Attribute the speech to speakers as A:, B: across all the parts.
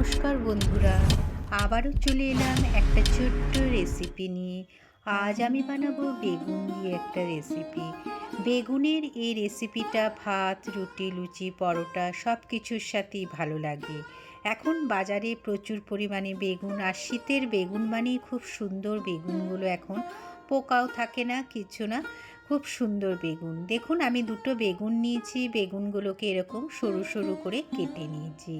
A: নমস্কার বন্ধুরা, আবারও চলে এলাম একটা ছোট্ট রেসিপি নিয়ে। আজ আমি বানাবো বেগুন দিয়ে একটা রেসিপি বেগুনের এই রেসিপিটা ভাত, রুটি, লুচি, পরোটা সব কিছুর সাথেই ভালো লাগে। এখন বাজারে প্রচুর পরিমাণে বেগুন, আর শীতের বেগুন মানেই খুব সুন্দর বেগুনগুলো এখন পোকাও থাকে না, কিছু না। খুব সুন্দর বেগুন। দেখুন, আমি দুটো বেগুন নিয়েছি, বেগুনগুলোকে এরকম সরু সরু করে কেটে নিয়েছি।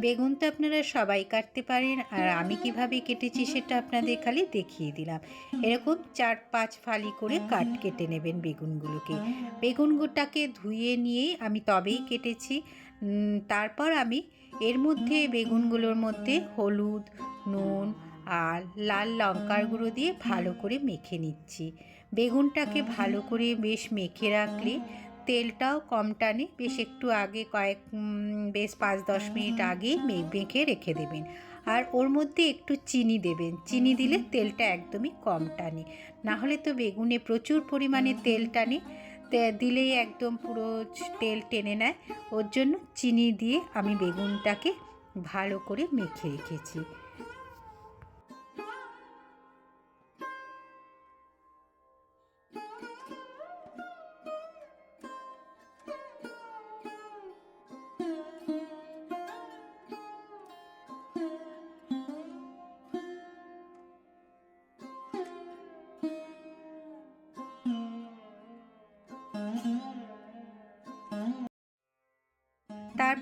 A: বেগুন তো আপনারা সবাই কাটতে পারেন, আর আমি কীভাবে কেটেছি সেটা আপনাদের খালি দেখিয়ে দিলাম। এরকম চার পাঁচ ফালি করে কাট কেটে নেবেন বেগুনগুলোকে। বেগুনগুলোটাকে ধুয়ে নিয়েই আমি তবেই কেটেছি। তারপর আমি এর মধ্যে বেগুনগুলোর মধ্যে হলুদ, নুন আর লাল লঙ্কার গুঁড়ো দিয়ে ভালো করে মেখে নিচ্ছি। বেগুনটাকে ভালো করে বেশ মেখে রাখলে তেলটাও কম টানে, বেশ একটু আগে কয়েক বেশ পাঁচ দশ মিনিট আগেই মেখে রেখে দেবেন। আর ওর মধ্যে একটু চিনি দেবেন। চিনি দিলে তেলটা একদমই কম টানে। নাহলে তো বেগুনে প্রচুর পরিমাণে তেল টানে। দিলেই একদম পুরো তেল টেনে নেয়। ওর জন্য চিনি দিয়ে আমি বেগুনটাকে ভালো করে মেখে রেখেছি।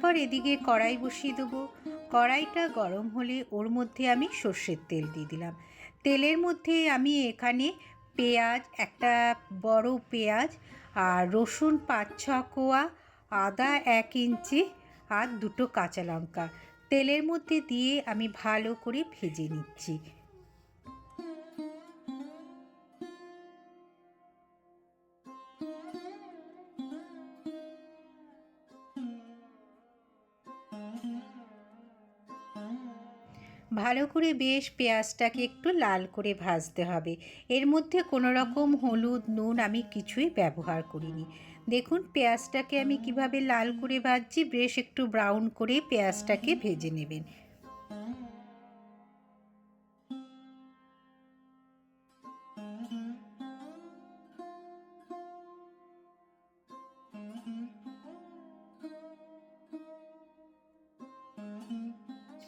A: তারপর এদিকে কড়াই বসিয়ে দেবো। কড়াইটা গরম হলে ওর মধ্যে আমি সর্ষের তেল দিয়ে দিলাম। তেলের মধ্যে আমি এখানে পেঁয়াজ, একটা বড় পেঁয়াজ আর রসুন, পাঁচ ছ কোয়া, আদা এক ইঞ্চি আর দুটো কাঁচা লঙ্কা। তেলের মধ্যে দিয়ে আমি ভালো করে ভেজে নিচ্ছি। ভালো করে বেশ পেঁয়াজটাকে একটু লাল করে ভাজতে হবে। এর মধ্যে কোনো রকম হলুদ, নুন আমি কিছুই ব্যবহার করিনি। দেখুন পেঁয়াজটাকে আমি কীভাবে লাল করে ভাজছি, বেশ একটু ব্রাউন করে পেঁয়াজটাকে ভেজে নেবেন।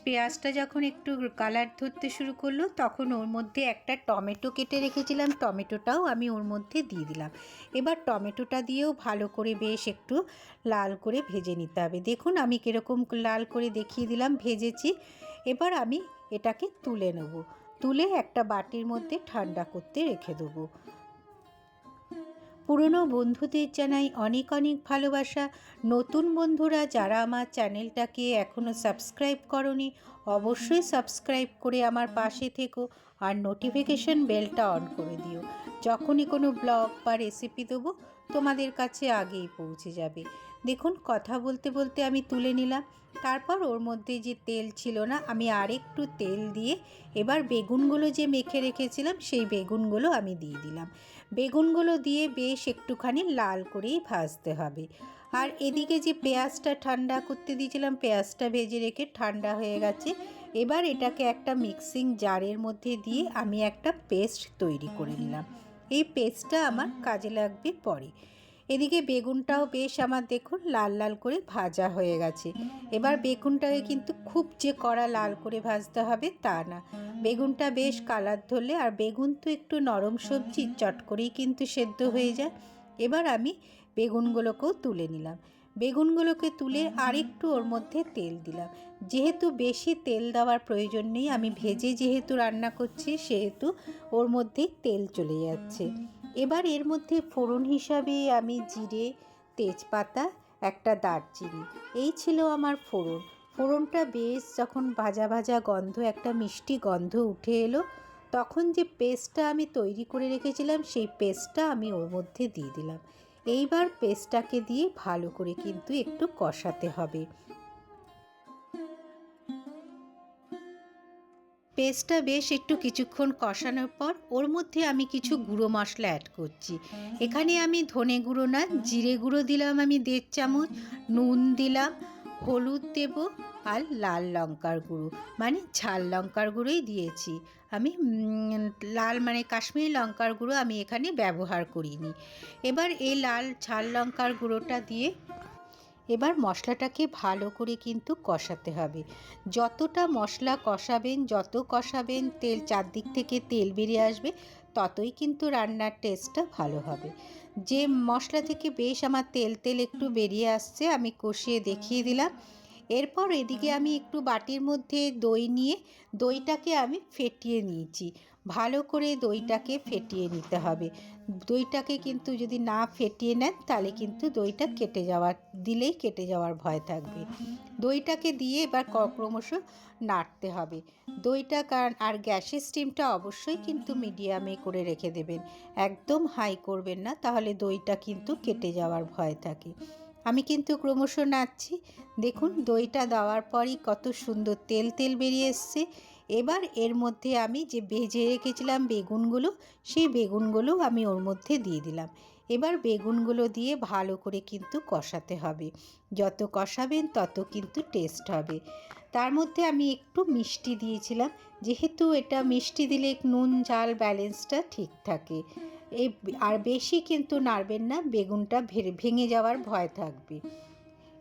A: পেঁয়াজটা যখন একটু কালার ধরতে শুরু করল, তখন ওর মধ্যে একটা টমেটো কেটে রেখেছিলাম। টমেটোটাও আমি ওর মধ্যে দিয়ে দিলাম। এবার টমেটোটা দিয়েও ভালো করে বেশ একটু লাল করে ভেজে নিতে হবে। দেখুন আমি কীরকম লাল করে দেখিয়ে দিলাম, ভেজেছি। এবার আমি এটাকে তুলে নেব। তুলে একটা বাটির মধ্যে ঠান্ডা করতে রেখে দেবো। পুরনো বন্ধুদের জানাই অনেক অনেক ভালোবাসা। নতুন বন্ধুরা যারা আমার চ্যানেলটাকে এখনও সাবস্ক্রাইব করনি, অবশ্যই সাবস্ক্রাইব করে আমার পাশে থেকো আর নোটিফিকেশন বেলটা অন করে দিও। যখনই কোনো ব্লগ বা রেসিপি দেবো, তোমাদের কাছে আগেই পৌঁছে যাবে। দেখুন, কথা বলতে বলতে আমি তুলে নিলাম। তারপর ওর মধ্যে যে তেল ছিল না, আমি আরেকটু তেল দিয়ে এবার বেগুনগুলো যে মেখে রেখেছিলাম, সেই বেগুনগুলো আমি দিয়ে দিলাম। বেগুনগুলো দিয়ে বেশ একটুখানি লাল করেই ভাজতে হবে। আর এদিকে যে পেঁয়াজটা ঠান্ডা করতে দিয়েছিলাম, পেঁয়াজটা ভেজে রেখে ঠান্ডা হয়ে গেছে। এবার এটাকে একটা মিক্সিং জারের মধ্যে দিয়ে আমি একটা পেস্ট তৈরি করে নিলাম। এই পেস্টটা আমার কাজে লাগবে পরে। এদিকে বেগুনটাও বেশ আমার দেখুন লাল লাল করে ভাজা হয়ে গেছে। এবার বেগুনটাকে কিন্তু খুব যে কড়া লাল করে ভাজতে হবে তা না। বেগুনটা বেশ কালার ধরলে আর বেগুন তো একটু নরম সবজি, চট করেই কিন্তু সেদ্ধ হয়ে যায়। এবার আমি বেগুনগুলোকেও তুলে নিলাম। বেগুনগুলোকে তুলে আরেকটু ওর মধ্যে তেল দিলাম। যেহেতু বেশি তেল দেওয়ার প্রয়োজন নেই, আমি ভেজে যেহেতু রান্না করছি, সেহেতু ওর মধ্যেই তেল চলে যাচ্ছে। এবার এর মধ্যে ফোড়ন হিসাবে আমি জিরে, তেজপাতা, একটা দারচিনি। এই ছিল আমার ফোড়ন। ফোড়নটা বেশ যখন ভাজা ভাজা গন্ধ, একটা মিষ্টি গন্ধ উঠে এলো, তখন যে পেস্টটা আমি তৈরি করে রেখেছিলাম, সেই পেস্টটা আমি ওর মধ্যে দিয়ে দিলাম। এইবার পেস্টটাকে দিয়ে ভালো করে কিন্তু একটু কষাতে হবে। পেস্টটা বেশ একটু কিছুক্ষণ কষানোর পর ওর মধ্যে আমি কিছু গুঁড়ো মশলা অ্যাড করছি। এখানে আমি ধনে গুঁড়ো না, জিরে গুঁড়ো দিলাম আমি দেড় চামচ, নুন দিলাম, হলুদ দেব আর লাল লঙ্কার গুঁড়ো। মানে ঝাল লঙ্কার গুঁড়োই দিয়েছি। আমি লাল মানে কাশ্মীরি লঙ্কার গুঁড়ো আমি এখানে ব্যবহার করিনি। এবার এই লাল ঝাল লঙ্কার গুঁড়োটা দিয়ে এবার মশলাটাকে ভালো করে কিন্তু কষাতে হবে। যতটা মশলা কষাবেন, যত কষাবেন, তেল চারদিক থেকে তেল বেরিয়ে আসবে, ততই কিন্তু রান্নার টেস্টটা ভালো হবে। যে মশলা থেকে বেশ আমার তেল তেল একটু বেরিয়ে আসছে, আমি কষিয়ে দেখিয়ে দিলাম। এরপর এদিকে আমি একটু বাটির মধ্যে দই নিয়ে দইটাকে আমি ফেটিয়ে নিয়েছি। ভালো করে দইটাকে ফেটিয়ে নিতে হবে। দইটাকে কিন্তু যদি না ফেটিয়ে নেন, তাহলে কিন্তু দইটা কেটে যাওয়ার, দিলেই কেটে যাওয়ার ভয় থাকবে। দইটাকে দিয়ে এবার ক্রমশ নাড়তে হবে। দইটা কারণ আর গ্যাসের স্টিমটা অবশ্যই কিন্তু মিডিয়ামে করে রেখে দেবেন। একদম হাই করবেন না, তাহলে দইটা কিন্তু কেটে যাওয়ার ভয় থাকে। আমি কিন্তু ক্রমশ নাড়ছি দেখুন, দইটা দেওয়ার পরই কত সুন্দর তেল তেল বেরিয়ে এসছে। এবার এর মধ্যে আমি যে ভেজে রেখেছিলাম বেগুনগুলো, সেই বেগুনগুলো আমি ওর মধ্যে দিয়ে দিলাম। এবার বেগুনগুলো দিয়ে ভালো করে কিন্তু কষাতে হবে। যত কষাবেন তত কিন্তু টেস্ট হবে। তার মধ্যে আমি একটু মিষ্টি দিয়েছিলাম। যেহেতু এটা মিষ্টি দিলে নুন, ঝাল, ব্যালেন্সটা ঠিক থাকে। এই আর বেশি কিন্তু নাড়বেন না, বেগুনটা ভেঙে যাওয়ার ভয় থাকবে।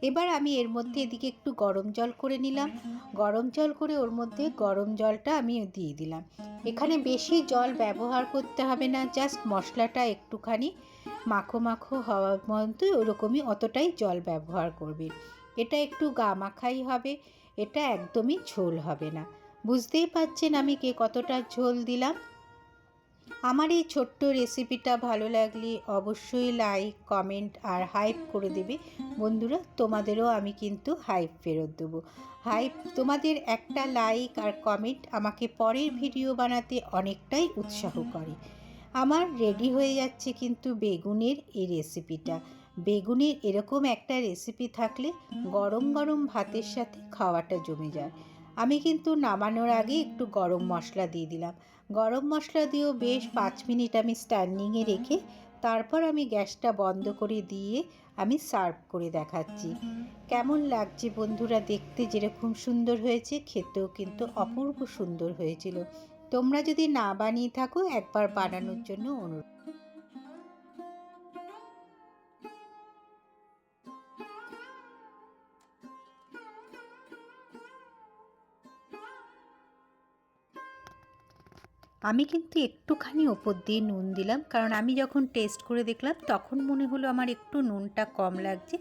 A: এবার আমি এর মধ্যে এদিকে একটু গরম জল করে নিলাম। গরম জল করে ওর মধ্যে গরম জলটা আমি দিয়ে দিলাম। এখানে বেশি জল ব্যবহার করতে হবে না, জাস্ট মশলাটা একটুখানি মাখো মাখো হওয়ার মতো ওরকমই অতটাই জল ব্যবহার করবে। এটা একটু গা মাখাই হবে, এটা একদমই ঝোল হবে না। বুঝতেই পাচ্ছেন আমি কে কতটা ঝোল দিলাম। আমার এই ছোট্ট রেসিপিটা ভালো লাগলে অবশ্যই লাইক কমেন্ট আর হাইপ করে দেবে। বন্ধুরা, তোমাদেরও আমি কিন্তু হাইপ ফেরত দেবো। হাইপ তোমাদের একটা লাইক আর কমেন্ট আমাকে পরের ভিডিও বানাতে অনেকটাই উৎসাহ করে। আমার রেডি হয়ে যাচ্ছে কিন্তু বেগুনের এই রেসিপিটা বেগুনের এরকম একটা রেসিপি থাকলে গরম গরম ভাতের সাথে খাওয়াটা জমে যায়। আমি কিন্তু নামানোর আগে একটু গরম মশলা দিয়ে দিলাম। গরম মশলা দিয়েও বেশ পাঁচ মিনিট আমি স্ট্যান্ডিংয়ে রেখে তারপর আমি গ্যাসটা বন্ধ করে দিয়ে আমি সার্ভ করে দেখাচ্ছি। কেমন লাগছে বন্ধুরা দেখতে? যেরকম সুন্দর হয়েছে, খেতেও কিন্তু অপূর্ব সুন্দর হয়েছিল। তোমরা যদি না বানিয়ে থাকো, একবার বানানোর জন্য অনুরোধ। আমি কিন্তু একটুখানি ওপর দিয়ে নুন দিলাম, কারণ আমি যখন টেস্ট করে দেখলাম তখন মনে হলো আমার একটু নুনটা কম লাগছে।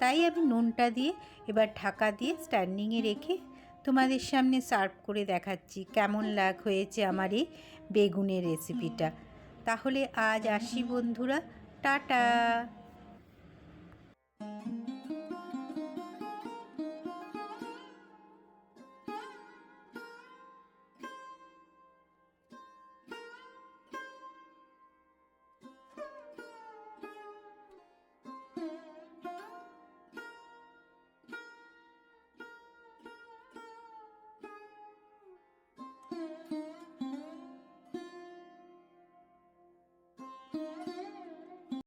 A: তাই আমি নুনটা দিয়ে এবার ঢাকা দিয়ে স্ট্যান্ডিংয়ে রেখে তোমাদের সামনে সার্ভ করে দেখাচ্ছি কেমন লাগ হয়েছে আমার এই বেগুনের রেসিপিটা তাহলে আজ আসি বন্ধুরা, টাটা!